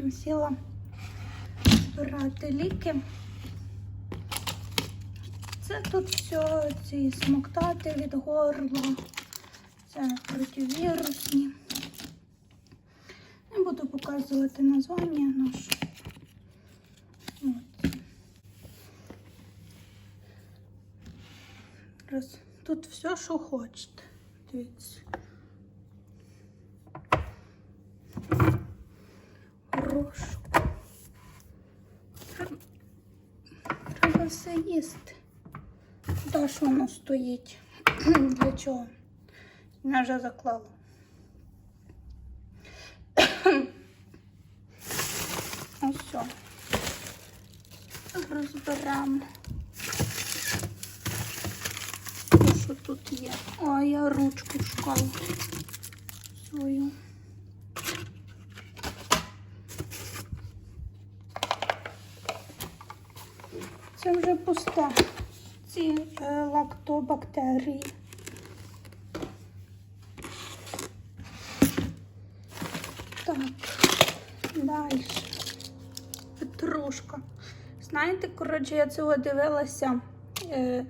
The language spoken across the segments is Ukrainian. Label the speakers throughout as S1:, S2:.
S1: общем, сіла збирати ліки. Це тут все, ці смоктати від горла, це противірусні. Не буду показувати названня наше. Тут все, що хочете. Дивіться. Горошок. Треба- Їсти. Та що воно стоїть? Для чого? Я вже заклала. Ось. Розберемо. Що тут є? О, я ручку шукала свою. Це вже пусте. Ці е, лактобактерії. Так, далі. Петрушка. Знаєте, коротше, я цього дивилася. Е,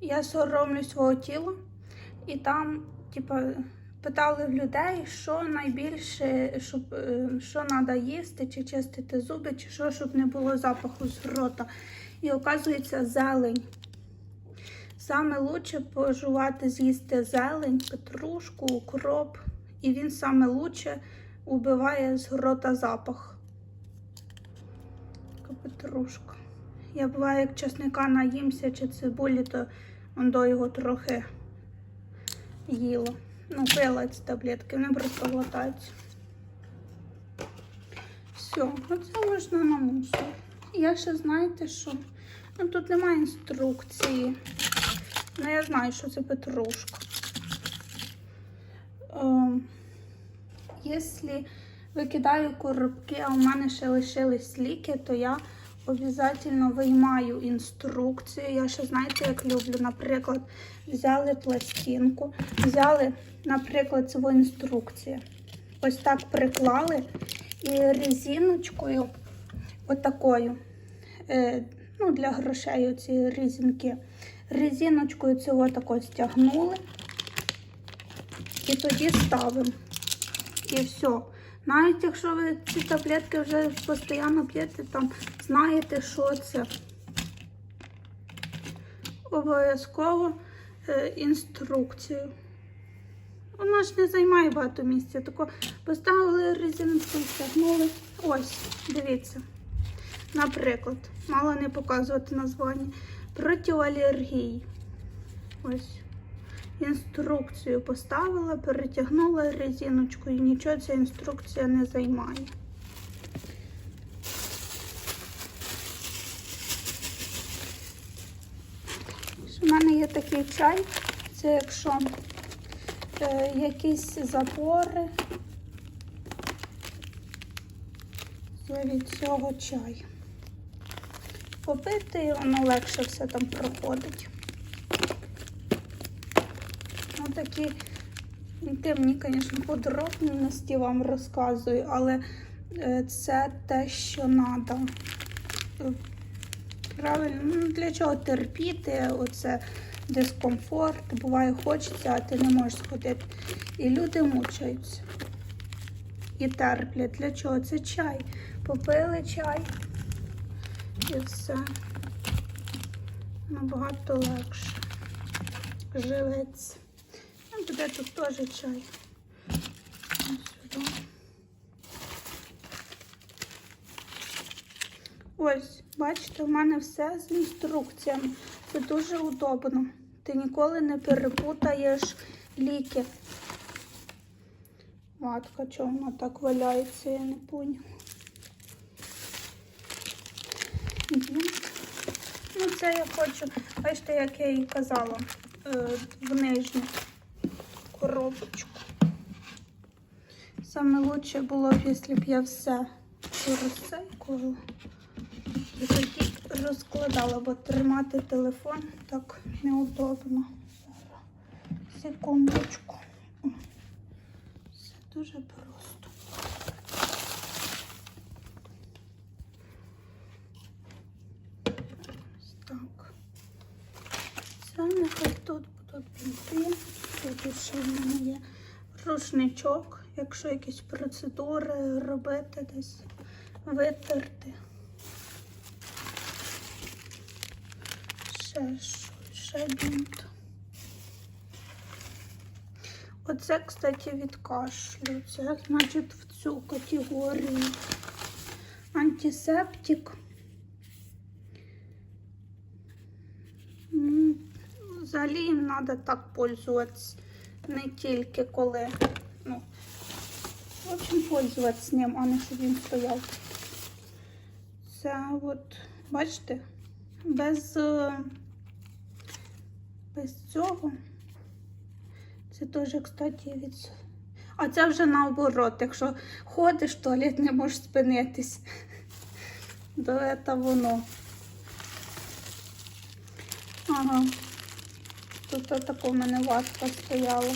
S1: я соромлю свого тіла, і там, типа, питали в людей, що найбільше, щоб, е, що треба їсти, чи чистити зуби, чи що, щоб не було запаху з рота. І оказується зелень. Саме лучше пожувати з'їсти зелень, петрушку, укроп. І він саме лучше убиває з рота запах. Петрушка. Я буває, як чесника наїмся чи цибулі, то он до його трохи їла. Ну, пила ці таблетки, вони просто глотаються. Все, оце можна на мусор. Я ще знаєте що? Ну тут немає інструкції. Ну я знаю, що це петрушка. Ем, Якщо викидаю коробки, а у мене ще лишились ліки, то я обов'язково виймаю інструкцію. Я ще знаєте, як люблю. Наприклад, взяли пластинку, взяли, наприклад, цю інструкцію. Ось так приклали і резиночкою, отакою, е, ну, для грошей оці резинки. Резиночкою цього тако стягнули і тоді ставимо. І все. Навіть якщо ви ці таблетки вже постійно п'єте, там знаєте, що це. Обов'язково е, інструкцію. Вона ж не займає багато місця. Тако поставили резиночку, стягнули. Ось, дивіться. Наприклад, мало не показувати названня. Проти алергії. Ось. Інструкцію поставила, перетягнула резиночку і нічого ця інструкція не займає. У мене є такий чай, це якщо е, якісь запори, від цього чаю. Попити і воно легше все там проходить. Ну, такі інтимні, звісно, подробності вам розказую, але е, це те, що треба. Правильно, ну для чого терпіти? Оце дискомфорт, буває, хочеться, а ти не можеш сходити. І люди мучаються. І терплять. Для чого? Це чай. Попили чай і все. Набагато легше. Живеться. Ну, буде тут теж чай. Ось, бачите, в мене все з інструкціями. Це дуже удобно. Ти ніколи не перепутаєш ліки. Матка, чого вона так валяється, я не поняла. Є. Ну, це я хочу, бачите, як я їй казала, е, в нижню коробочку. Саме лучше було б, якщо б я все розсейкувала. І тоді розкладала, бо тримати телефон так неудобно. Секундочку. Все дуже просто. Ось тут, бінти, тут ще в мене є рушничок, якщо якісь процедури робити десь, витерти. Ще, ще бінт. Оце, кстати, від кашлю. Це, значить, в цю категорію. Антисептик. Взагалі їм треба так пользуватися. Не тільки коли. Ну, в общем, пользуватися ним, а не щоб він стояв. Це от, бачите, без, е, без цього. Це теж, кстати, від. А це вже наоборот, якщо ходиш в туалет, не можеш спинитись. То це воно. Ага. Тут така в мене ватка стояла.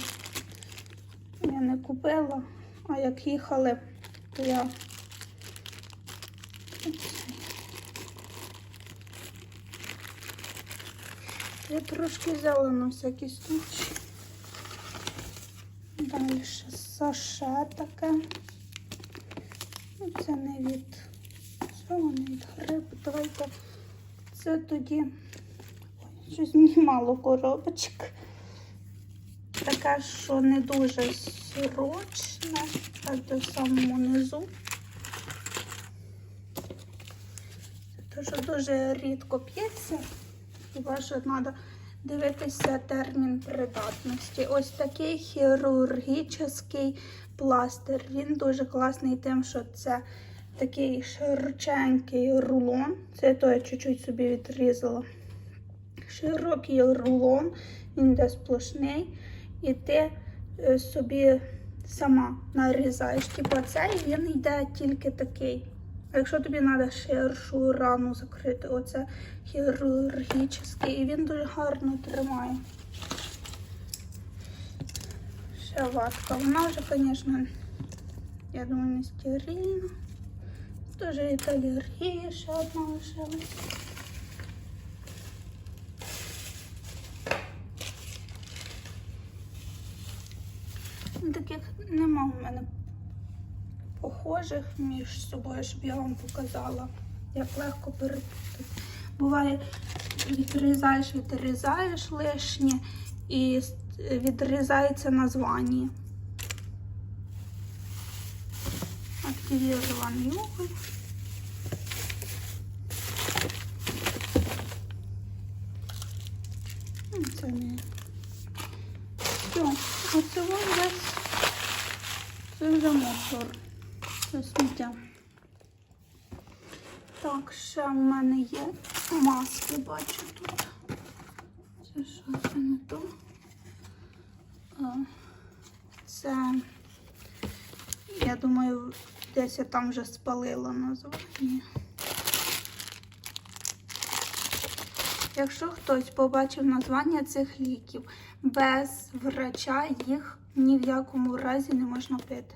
S1: Я не купила, а як їхали, то я. Я трошки взяла на всякий случай. Далі саше таке. Ну, Це не від цього, не від грибу. Давайте це тоді. Щось мені мало коробочок. Таке, що не дуже срочне, аж до самому низу. Те, що дуже рідко п'ється. Хіба що треба дивитися термін придатності. Ось такий хірургічний пластир. Він дуже класний тим, що це такий широченький рулон. Це то я чуть-чуть собі відрізала. Широкий рулон, він йде сплошний, і ти е, собі сама нарізаєш. Типу цей він йде тільки такий. А якщо тобі треба ширшу рану закрити, оце хірургічний, і він дуже гарно тримає. Ще ватка. Вона вже, звісно, я думаю, не стерильна. Від алергії ще одна лишилась. Ну, Таких нема в мене похожих між собою, щоб я вам показала, як легко перепутати. Буває, відрізаєш, відрізаєш лишнє і відрізається названня. Активірований уголь. Ну, Це не. Все, оце весь. Це вже мусор. Це сміття. Так, ще в мене є маски, бачу тут. Це що, це не то? Це, я думаю, десь я там вже спалила названня. Якщо хтось побачив названня цих ліків, без врача їх ні в якому разі не можна пити.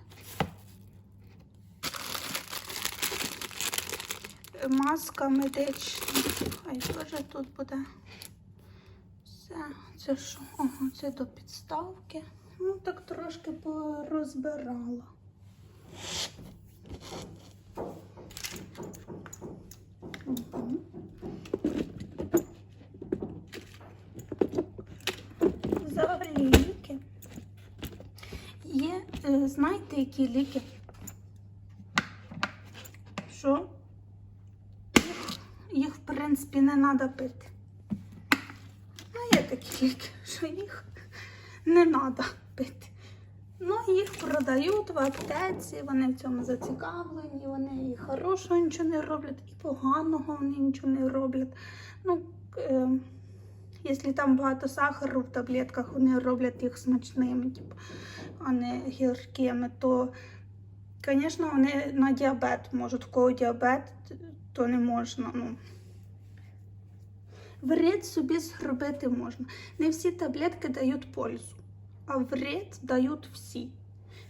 S1: Маска медична. Хай теж тут буде. Все, це що? Ага, це до підставки. Ну, так трошки порозбирала. Мгм. Взагалі ліки. Є, е, знаєте, які ліки? Що? Їх, їх в принципі, не треба пити. Ну, є такі ліки, що їх не треба пити. Ну, їх продають в аптеці, вони в цьому зацікавлені, вони і хорошого нічого не роблять, і поганого вони нічого не роблять. Ну, е, якщо там багато сахару в таблетках, вони роблять їх смачними, типу, а не гіркими, то, звісно, вони на діабет можуть. У кого діабет, то не можна. Ну. Вред собі зробити можна. Не всі таблетки дають пользу, а вред дають всі.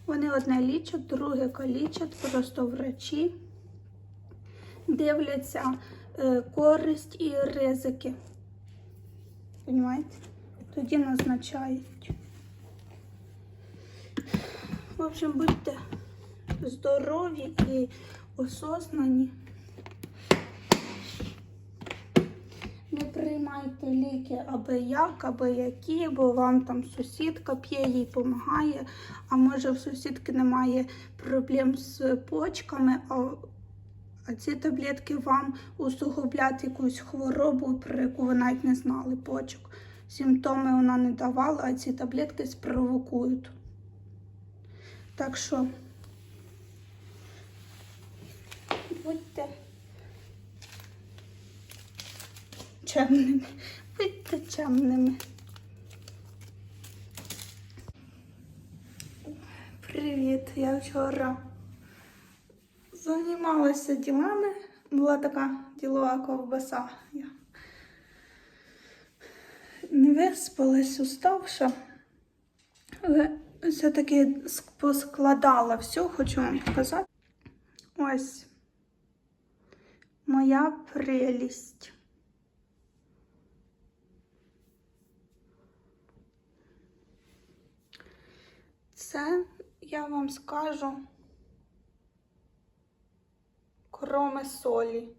S1: Вони одне лічать, друге калічать, просто врачі дивляться е, користь і ризики. Понимаєте? тоді назначають. В общем, будьте здорові і осознані. Не ліки аби як, аби які, бо вам там сусідка п'є, їй допомагає, а може в сусідки немає проблем з почками, а, а ці таблетки вам усугублять якусь хворобу, про яку ви навіть не знали почок. Симптоми вона не давала, а ці таблетки спровокують. Так що будьте чемними, будьте чемними. Привіт, я вчора займалася ділами. Була така ділова ковбаса. Я не виспалась, уставша. Але все-таки поскладала все, хочу вам показати. Ось моя прелість. Це я вам скажу кроме солі.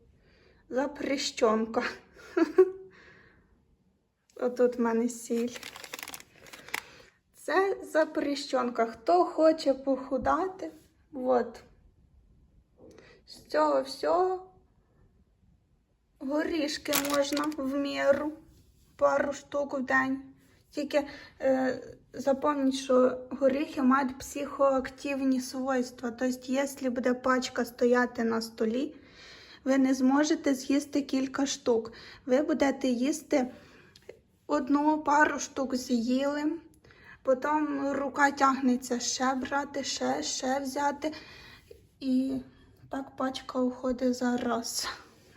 S1: Запрещенка. Отут в мене сіль. Це запрещенка. Хто хоче похудати, от. З цього всього горішки можна в міру. Пару штук в день. Тільки е, запам'ятайте, що горіхи мають психоактивні свойства. Тобто, якщо буде пачка стояти на столі, ви не зможете з'їсти кілька штук. Ви будете їсти одну пару штук з'їли, потім рука тягнеться ще брати, ще, ще взяти. І так пачка уходить за раз.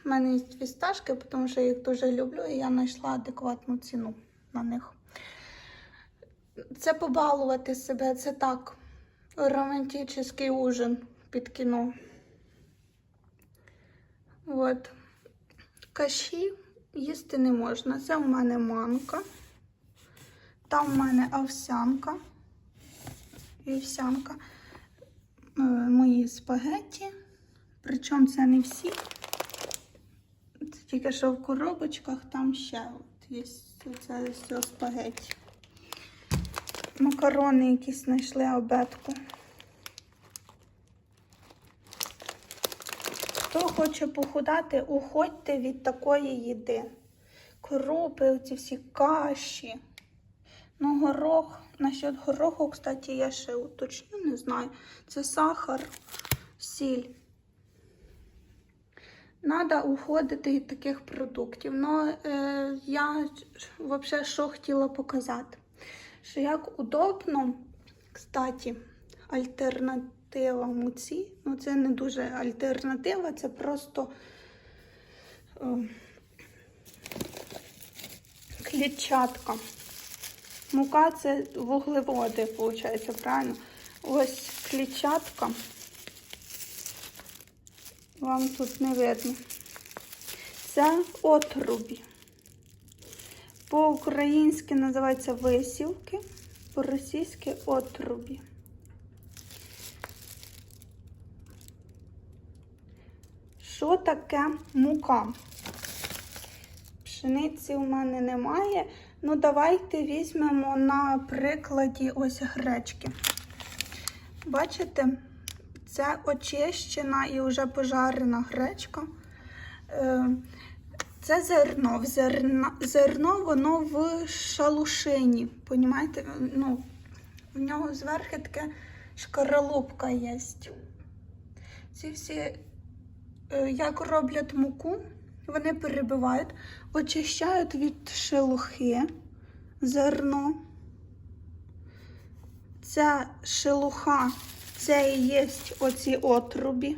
S1: У мене є фісташки, тому що я їх дуже люблю, і я знайшла адекватну ціну на них. Це побалувати себе, це так. Романтичний ужин під кіно. От. Каші їсти не можна. Це у мене манка. Там в мене овсянка. Вівсянка. Е, Мої спагетті. Причому це не всі. Це тільки що в коробочках, там ще от є це все спагетті. Макарони якісь знайшли обедку. Хто хоче похудати, уходьте від такої їди. Крупи, оці всі каші. Ну, горох. Насчет гороху, кстати, я ще уточню, не знаю. Це сахар, сіль. Надо уходити від таких продуктів. Ну, е, я взагалі що хотіла показати що як удобно, кстати, альтернатива муці. Ну, це не дуже альтернатива, це просто е, клітчатка. Мука це вуглеводи, виходить, правильно? Ось клітчатка. Вам тут не видно. Це отрубі. По-українськи називається висівки, по-російськи отрубі. Що таке мука? Пшениці у мене немає. Ну, давайте візьмемо на прикладі ось гречки. Бачите, це очищена і вже пожарена гречка. Це зерно. В зерно воно в шалушині. Понімаєте? Ну, в нього зверху таке шкаралупка є. Ці всі, е, як роблять муку, вони перебивають, очищають від шелухи зерно. Ця шелуха, це і є оці отрубі.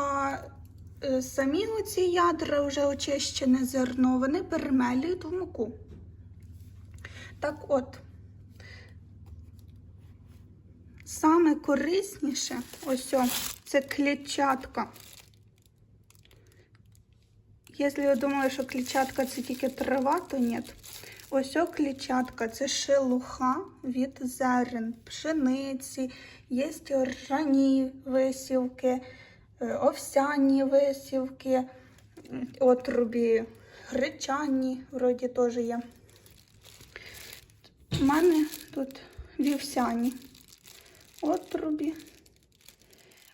S1: А е, самі оці ядра, вже очищене зерно, вони перемелюють в муку. Так от, саме корисніше, ось о, це клітчатка. Якщо ви думали, що клітчатка це тільки трава, то ні. Ось о клітчатка це шелуха від зерен, пшениці, є ржані висівки, овсяні висівки, отрубі, гречані, вроді теж є. У мене тут вівсяні отрубі.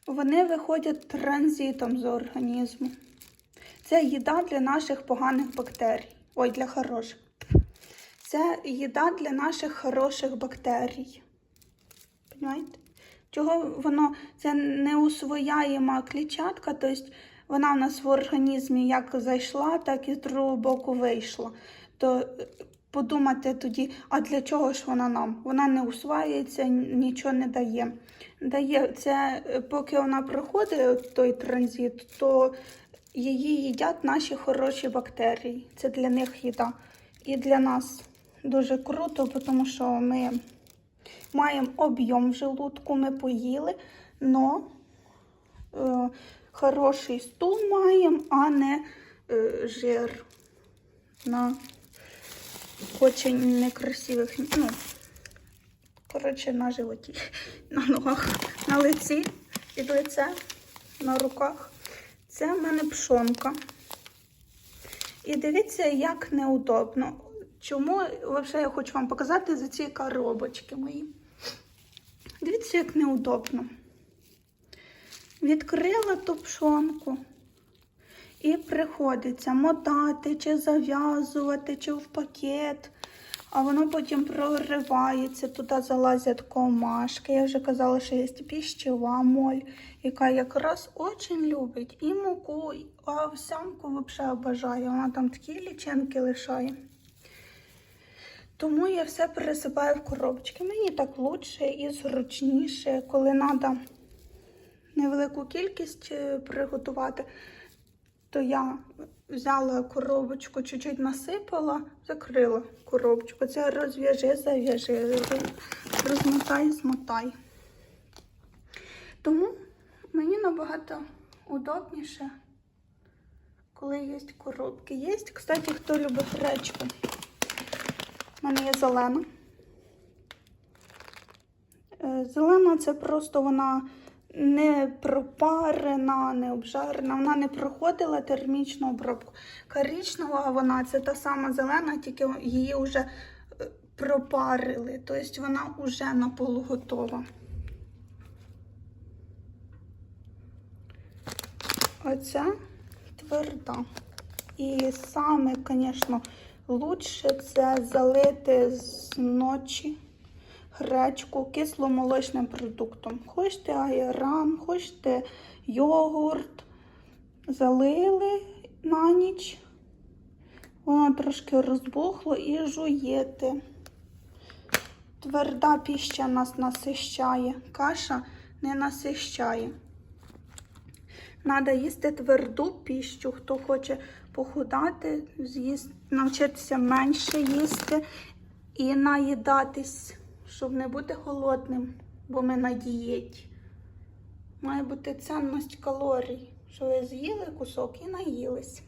S1: Вони виходять транзитом з організму. Це їда для наших поганих бактерій. Ой, для хороших. Це їда для наших хороших бактерій. Понимаєте? Чого воно це неусвояєма клітчатка, тобто вона в нас в організмі як зайшла, так і з другого боку вийшла. То е, подумати тоді, а для чого ж вона нам? Вона не усваюється, нічого не дає. Дає це, е, поки вона проходить той транзит, то її їдять наші хороші бактерії. Це для них їда. І для нас дуже круто, тому що ми маємо об'єм в желудку, ми поїли, але е, хороший стул маємо, а не е, жир на очень некрасивих, ну, коротше, на животі, на ногах, на лиці, під лице, на руках. Це в мене пшонка. І дивіться, як неудобно. Чому взагалі я хочу вам показати за ці коробочки мої. Дивіться, як неудобно. Відкрила ту пшонку і приходиться мотати, чи зав'язувати, чи в пакет. А воно потім проривається, туди залазять комашки. Я вже казала, що є піщева моль, яка якраз дуже любить і муку, а овсянку взагалі обожає. Вона там такі лічинки лишає. Тому я все пересипаю в коробочки. Мені так лучше і зручніше, коли треба невелику кількість е, приготувати, то я взяла коробочку, чуть-чуть насипала, закрила коробочку. Це розв'яжи, зав'яжи, розмотай, змотай. Тому мені набагато удобніше, коли є коробки. Є, кстати, хто любить гречку. У мене є зелена. Е, Зелена це просто вона не пропарена, не обжарена, вона не проходила термічну обробку. Коричнева вона це та сама зелена, тільки її вже е, пропарили, тобто вона вже наполуготова. Оця тверда. І саме, звісно, лучше це залити з ночі гречку кисломолочним продуктом. Хочете айран, хочете йогурт. Залили на ніч. Воно трошки розбухло і жуєте. Тверда піща нас насищає, каша не насищає. Надо їсти тверду піщу. Хто хоче похудати, з'їсти, навчитися менше їсти і наїдатись, щоб не бути голодним, бо ми на дієті. Має бути цінність калорій, що ви з'їли кусок і наїлись.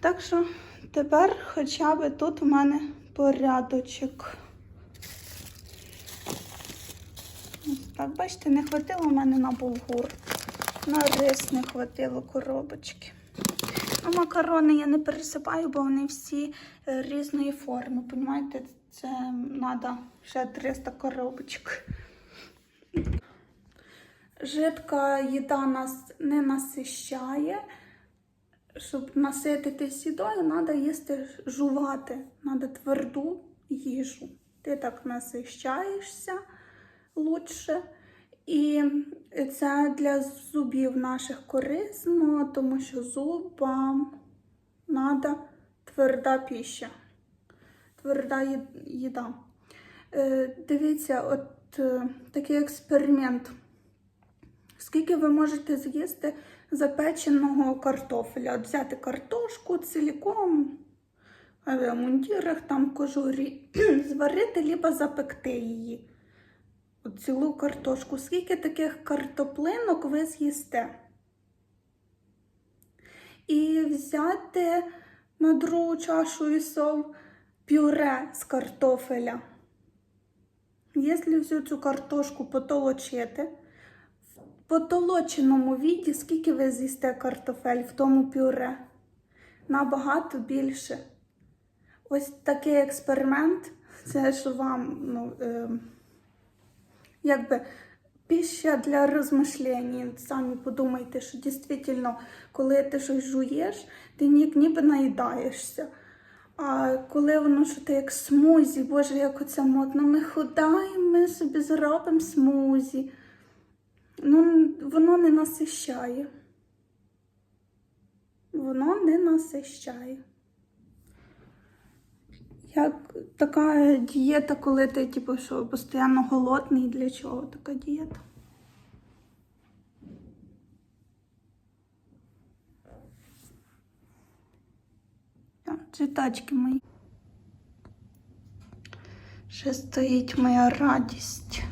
S1: Так що тепер хоча б тут у мене порядочок. Так, бачите, не хватило в мене на булгур. На рис не хватило коробочки. А макарони я не пересипаю, бо вони всі е, різної форми. Понімаєте, це треба ще 300 коробочок. Жидка їда нас не насищає. Щоб насититись їдою, треба їсти жувати, треба тверду їжу. Ти так насищаєшся лучше. І це для зубів наших корисно, тому що зубам треба тверда піща, тверда їда. Е, Дивіться, от е, такий експеримент. Скільки ви можете з'їсти запеченого картофеля? От взяти картошку цілком, в мундірах, там кожурі, зварити, либо запекти її. Цілу картошку. Скільки таких картоплинок ви з'їсте? І взяти на другу чашу вісов пюре з картофеля. Якщо всю цю картошку потолочити, в потолоченому віді, скільки ви з'їсте картофель в тому пюре? Набагато більше. Ось такий експеримент, це що вам, ну, е, якби піща для розмишлень. Самі подумайте, що дійсно, коли ти щось жуєш, ти ні, ніби наїдаєшся. А коли воно що ти як смузі, боже, як оце модно, ми худаємо, ми собі зробимо смузі. Ну, воно не насищає. Воно не насищає. Як така дієта, коли ти, типу, що постійно голодний, для чого така дієта? Так, цвіточки мої. Ще стоїть моя радість.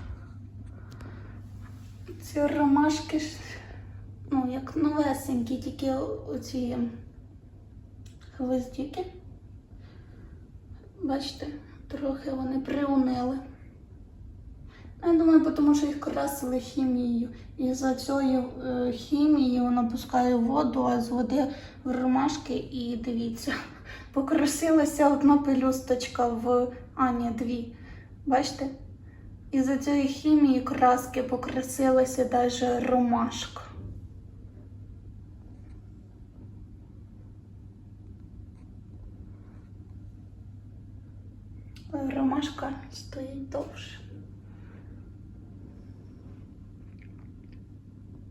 S1: Ці ромашки, ж, ну, як новесенькі, тільки оці гвоздіки. Бачите, трохи вони приунили. Ну, Я думаю, тому що їх красили хімією. І за цією е, хімією вона пускає воду, а з води в ромашки і дивіться, покрасилася одна пелюсточка в а, ні, дві. Бачите? І за цієї хімії краски покрасилася навіть ромашка. Ой, Ромашка стоїть довше.